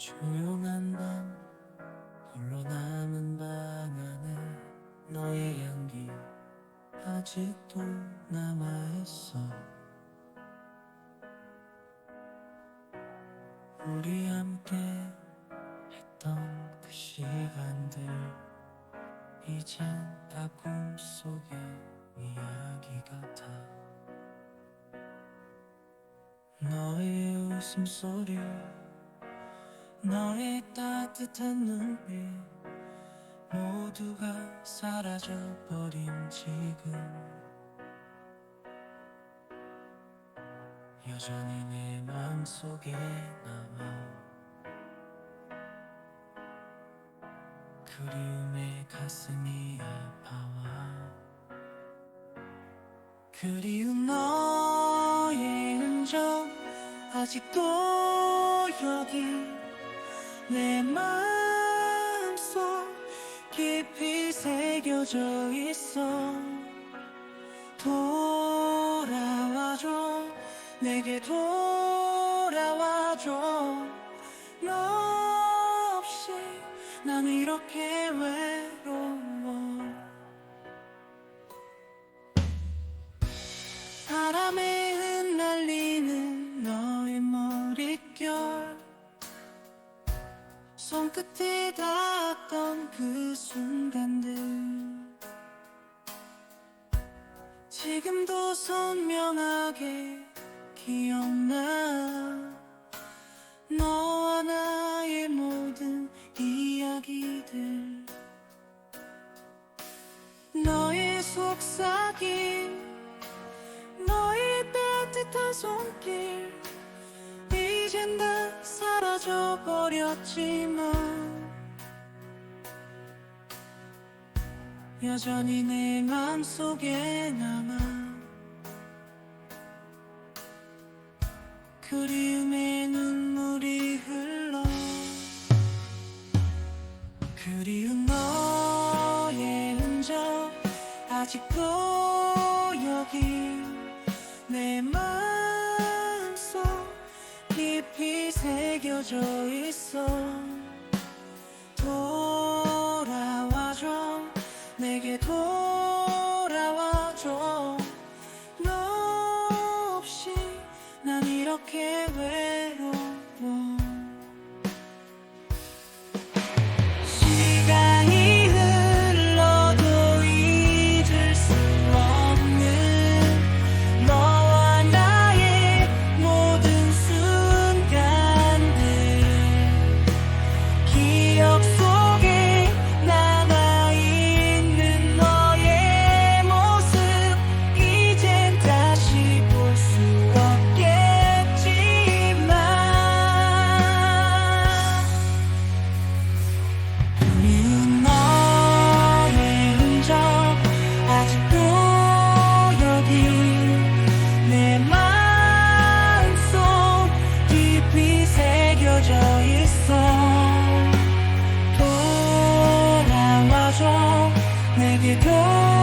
조용한 밤 홀로 남은 방 안에 너의 향기 아직도 남아있어. 우리 함께 했던 그 시간들 이젠 다 꿈속의 이야기 같아. 너의 웃음소리 너의 따뜻한 눈빛 모두가 사라져버린 지금. 여전히 내 마음속에 남아 그리움에 가슴이 아파와 그리운 너의 흔적 아직도 여기 내 마음속 깊이 새겨져 있어. 돌아와줘. 내게 돌아와줘. 너 없이 난 이렇게 외 지금도 선명하게 기억나. 너와 나의 모든 이야기들. 너의 속삭임. 너의 따뜻한 손길. 이젠 다 사라져 버렸지만 여전히 내 맘속에 남아 그리움의 눈물이 흘러 그리운 너의 흔적 아직도 여기 내 마음속 깊이 새겨져 있어 내게 돌아와줘. 너 없이 난 이렇게 because